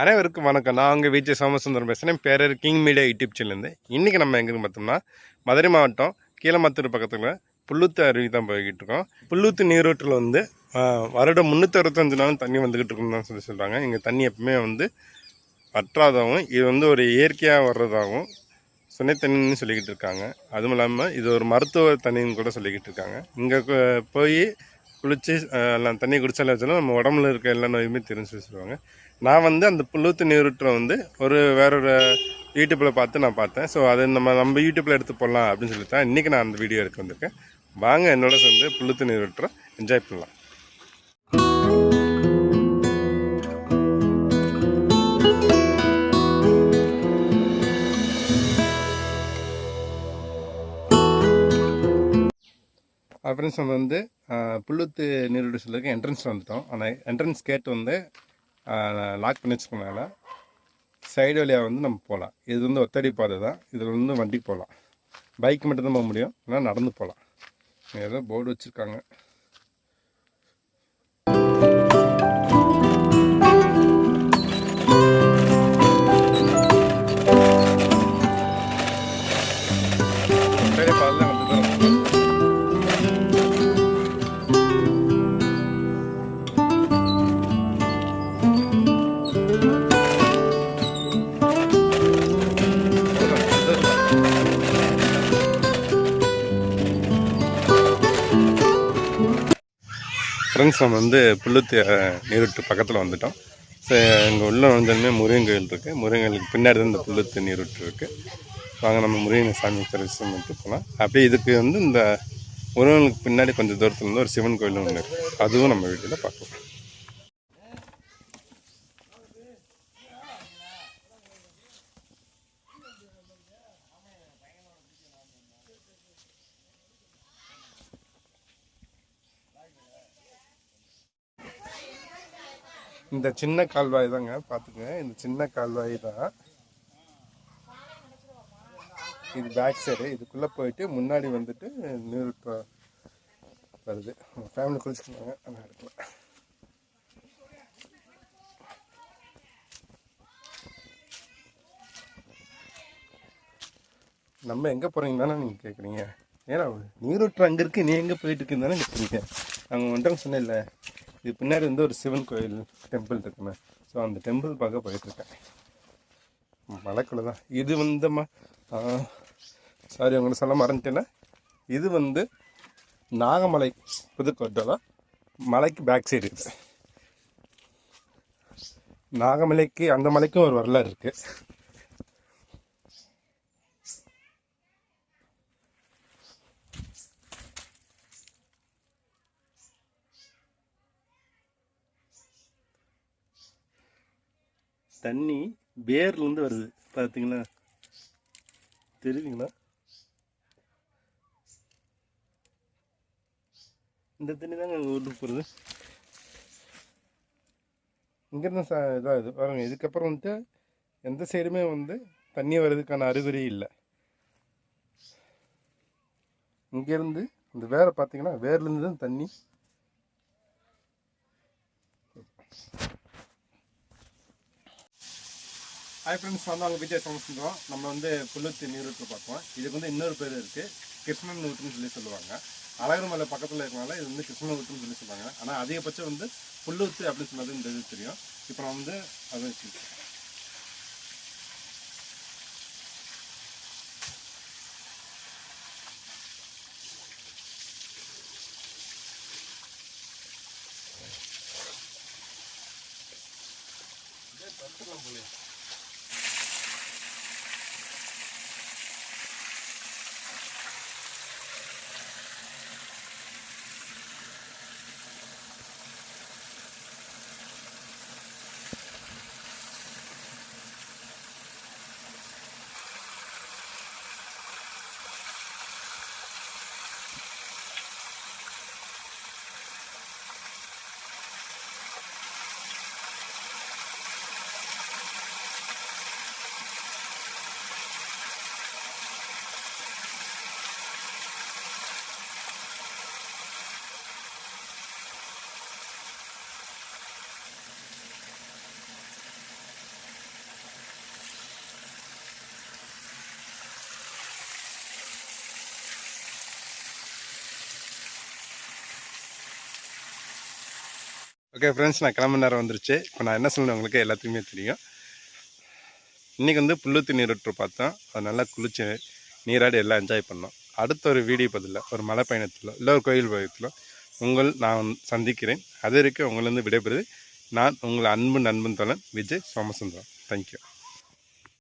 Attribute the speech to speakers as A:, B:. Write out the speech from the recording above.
A: அனைவருக்கும் வணக்கம். நான் உங்கள் விஜய் சோமசுந்தரம் பேசுகிறேன் பேரர் கிங் மீடியா யூடியூப் சேனல்லேருந்து இன்றைக்கி நம்ம எங்கேன்னு பார்த்தோம்னா மதுரை மாவட்டம் கீழமத்தூர் பக்கத்தில் புல்லூத்து அருவி தான் போய்கிட்டு இருக்கோம். புல்லூத்து நீரூற்றில் வந்து வருடம் முந்நூற்றி அறுபத்தஞ்சு நாளும் தண்ணி வந்துக்கிட்டு இருக்குன்னு தான் சொல்லி சொல்கிறாங்க இங்கே தண்ணி எப்பவுமே வந்து வற்றாதாகவும் இது வந்து ஒரு இயற்கையாக வர்றதாகவும் சுனை தண்ணின்னு சொல்லிக்கிட்டு இருக்காங்க. அதுவும் இல்லாமல் இது ஒரு மருத்துவ தண்ணின்னு கூட சொல்லிக்கிட்டு இருக்காங்க. இங்கே போய் குளித்து எல்லாம் தண்ணி குடிச்சாலே வச்சாலும் நம்ம உடம்புல இருக்க எல்லா நோயுமே தெரிஞ்சு சொல்லுவாங்க நான் வந்து அந்த புழுத்து நீரூற்றை வந்து ஒரு வேறொரு யூடியூப்பில் பார்த்து நான் பார்த்தேன். ஸோ அதை நம்ம நம்ம யூடியூப்பில் எடுத்து போடலாம் அப்படின்னு சொல்லி தான் இன்றைக்கி நான் அந்த வீடியோ எடுக்க வந்திருக்கேன். வாங்க என்னோட சேர்ந்து புழுத்து நீரூற்றை என்ஜாய் பண்ணலாம். ஃப்ரெண்ட்ஸ் நம்ம வந்து புல்லுத்து நீரோடு என்ட்ரன்ஸ் வந்துட்டோம். ஆனால் என்ட்ரன்ஸ் கேட் வந்து லாக் பண்ணி வச்சுக்கனால சைடு வழியாக வந்து நம்ம போகலாம் இது வந்து ஒத்தடி பாதை தான். இதில் வந்து வண்டி போகலாம் பைக் மட்டும் தான் போக முடியும். ஆனால் நடந்து போகலாம் ஏதோ போர்டு வச்சுருக்காங்க. ஃப்ரெண்ட்ஸ் நம்ம வந்து புல்லுத்து நீருட்டு நீரூற்று பக்கத்தில் வந்துட்டோம். ஸோ இங்கே உள்ள வந்தாலுமே முருகன் கோயில் இருக்குது முருகன் கோயிலுக்கு பின்னாடி தான் இந்த புல்லுத்து நீரூற்று இருக்குது வாங்க நம்ம முருகன் சாமி தரிசனம் பண்ணிட்டு போகலாம் அப்படியே இதுக்கு வந்து இந்த முருகனுக்கு பின்னாடி கொஞ்சம் தூரத்தில் வந்து ஒரு சிவன் கோயில் ஒன்று இருக்குது அதுவும் நம்ம வீட்டில் பார்க்கலாம். இந்த சின்ன கால்வாய் தாங்க பார்த்துக்கங்க இந்த சின்ன கால்வாய் தான். இது பேக் சைடு இதுக்குள்ளே போயிட்டு முன்னாடி வந்துட்டு நீர் ப- வருது. ஃபேமிலி குளிச்சுக்கிறாங்க அந்த இடத்துல. நம்ம எங்கே போகிறீங்க தானே நீங்கள் கேட்குறீங்க ஏன்னா நீரூற்று அங்கே இருக்குது நீ எங்கே போயிட்டு இருக்குன்னு தானே கேட்குறீங்க அவங்க வந்துட்டு சொன்னேன்ல. இது பின்னாடி வந்து ஒரு சிவன் கோயில் டெம்பிள் இருக்குமே ஸோ அந்த டெம்பிள் பார்க்க போயிட்டுருக்கேன். மலைக்குள்ள தான் இது வந்து சாரி உங்களை சொல்ல மறந்துட்டேன்னா இது வந்து நாகமலை புதுக்கோட்டையில் மலைக்கு பேக் சைடு இருக்குது நாகமலைக்கு அந்த மலைக்கும் ஒரு வரலாறு இருக்குது தண்ணி வேர்லேருந்து வருது. பார்த்தீங்களா தெரியுதுங்களா? இந்த தண்ணி தாங்க எங்கள் ஊருக்கு போகிறது இங்கேருந்து ச இதாகுது. பாருங்கள் இதுக்கப்புறம் வந்துட்டு எந்த சைடுமே வந்து தண்ணி வர்றதுக்கான அறிகுறி இல்லை. இங்கேருந்து இந்த வேரை பார்த்தீங்கன்னா வேர்லேருந்து தான் தண்ணி ஹாய் ஃப்ரெண்ட்ஸ் நான் விஜய் சமஸ்கிருதம் நம்ம வந்து புல்லுத்தி நீரூற்று பார்ப்போம். இதுக்கு வந்து இன்னொரு பேர் இருக்குது கிருஷ்ணன் ஊற்றுன்னு சொல்லி சொல்லுவாங்க. அழகர் மலை பக்கத்தில் இருக்கனால இது வந்து கிருஷ்ணன் ஊற்றுன்னு சொல்லி சொல்லுவாங்க. ஆனால் அதிகபட்சம் வந்து புல்லுத்து அப்படின்னு சொன்னது இந்த இது தெரியும். இப்போ நான் வந்து அதை Thank you. ஓகே ஃப்ரெண்ட்ஸ் நான் கிளம்ப நேரம் வந்துருச்சு. இப்போ நான் என்ன சொல்லணும் உங்களுக்கு எல்லாத்துக்குமே தெரியும். இன்றைக்கி வந்து புல்லுத்து நீரோட்டு பார்த்தோம். அது நல்லா குளிச்சு நீராடி எல்லாம் என்ஜாய் பண்ணோம். அடுத்த ஒரு வீடியோ பதில் ஒரு மலை பயணத்திலோ இல்லை ஒரு கோயில் பயணத்திலோ உங்கள் நான் சந்திக்கிறேன். அது வரைக்கும் உங்களிருந்து விடைபெறுது நான் உங்கள் அன்பு நண்பன் தோழன் விஜய் சோமசுந்தரம். தேங்க்யூ